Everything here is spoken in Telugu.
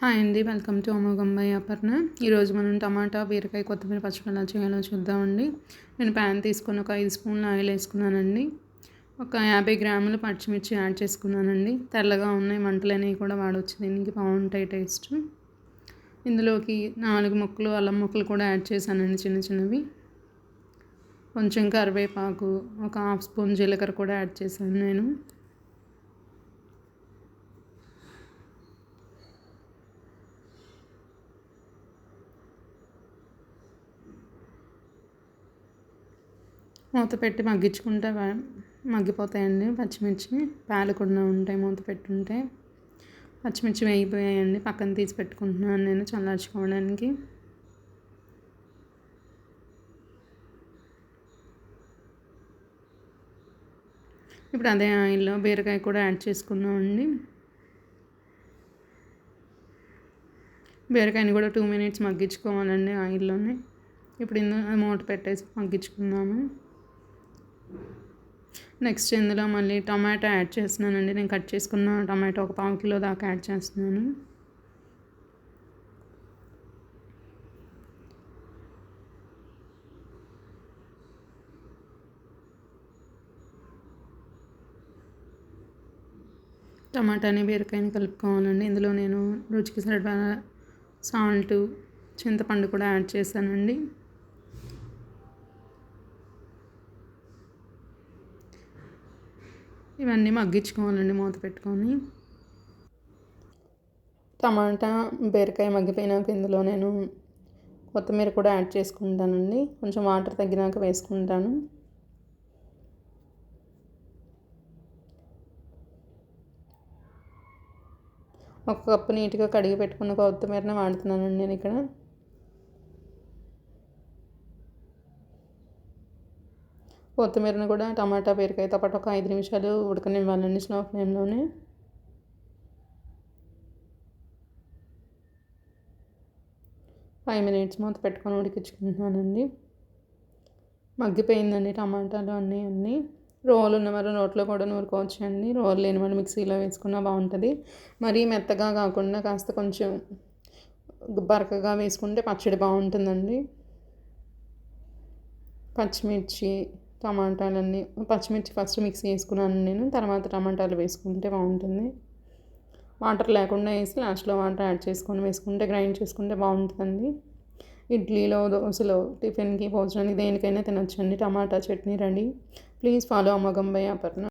హాయ్ అండి వెల్కమ్ టు అమోఘంబాయి అపర్ణ ఈరోజు మనం టమాటా బీరకాయ కొత్తిమీర పచ్చడి ఎలా చేయాలో చూద్దామండి. నేను ప్యాన్ తీసుకొని ఒక ఐదు స్పూన్లు ఆయిల్ వేసుకున్నానండి. ఒక యాభై గ్రాములు పచ్చిమిర్చి యాడ్ చేసుకున్నానండి. తెల్లగా ఉన్నాయి మంటలనేవి కూడా వాడవచ్చు దీనికి బాగుంటాయి టేస్ట్ ఇందులోకి నాలుగు ముక్కలు అల్లం ముక్కలు కూడా యాడ్ చేశానండి చిన్న చిన్నవి. కొంచెం కరివేపాకు ఒక హాఫ్ స్పూన్ జీలకర్ర కూడా యాడ్ చేశాను నేను. మూత పెట్టి మగ్గించుకుంటే మగ్గిపోతాయండి. పచ్చిమిర్చి పేలకుండా ఉంటాయి మూత పెట్టుంటే. పచ్చిమిర్చి వేగిపోయాయండి. పక్కన తీసి పెట్టుకుంటున్నాను నేను చల్లార్చుకోవడానికి. ఇప్పుడు అదే ఆయిల్లో బీరకాయ కూడా యాడ్ చేసుకున్నామండి బీరకాయని కూడా టూ మినిట్స్ మగ్గించుకోవాలండి ఆయిల్లోనే. ఇప్పుడు ఇందులో మూట పెట్టేసి మగ్గించుకున్నాము నెక్స్ట్ ఇందులో మళ్ళీ టమాటో యాడ్ చేస్తున్నానండి. నేను కట్ చేసుకున్న టమాటో ఒక పావు కిలో దాకా యాడ్ చేస్తున్నాను. టమాటాని బీరకాయని కలుపుకోవాలండి. ఇందులో నేను రుచికి సరిపడా సాల్ట్ చింతపండు కూడా యాడ్ చేశానండి. ఇవన్నీ మగ్గించుకోవాలండి మూత పెట్టుకొని. టమాటా బీరకాయ మగ్గిపోయినాక ఇందులో నేను కొత్తిమీర కూడా యాడ్ చేసుకుంటానండి. కొంచెం వాటర్ తగ్గినాక వేసుకుంటాను. ఒక కప్పు నీట్గా కడిగి పెట్టుకున్న కొత్తిమీరని వాడుతున్నానండి నేను ఇక్కడ. కొత్తిమీరను కూడా టమాటా బీరకాయతో పాటు ఒక ఐదు నిమిషాలు ఉడకనివ్వాలండి స్లో ఫ్లేమ్లోనే. ఫైవ్ మినిట్స్ మూత పెట్టుకొని ఉడికించుకుంటున్నానండి. మగ్గిపోయిందండి టమాటాలు అన్నీ అన్నీ. రోలు ఉన్నవారు నోట్లో కూడా నూరుకోవచ్చు అండి రోలు లేని వాళ్ళు మిక్సీలో వేసుకున్నా బాగుంటుంది. మరీ మెత్తగా కాకుండా కాస్త కొంచెం బరకగా వేసుకుంటే పచ్చడి బాగుంటుందండి. పచ్చిమిర్చి టమాటాలన్నీ పచ్చిమిర్చి ఫస్ట్ మిక్సీ వేసుకున్నాను నేను తర్వాత టమాటాలు వేసుకుంటే బాగుంటుంది. వాటర్ లేకుండా వేసి లాస్ట్లో వాటర్ యాడ్ చేసుకొని వేసుకుంటే గ్రైండ్ చేసుకుంటే బాగుంటుందండి. ఇడ్లీలో దోశలో టిఫిన్కి భోజనానికి దేనికైనా తినొచ్చండి. Tomato chutney ready. Please follow అమ్మగంబయ్య Aparna.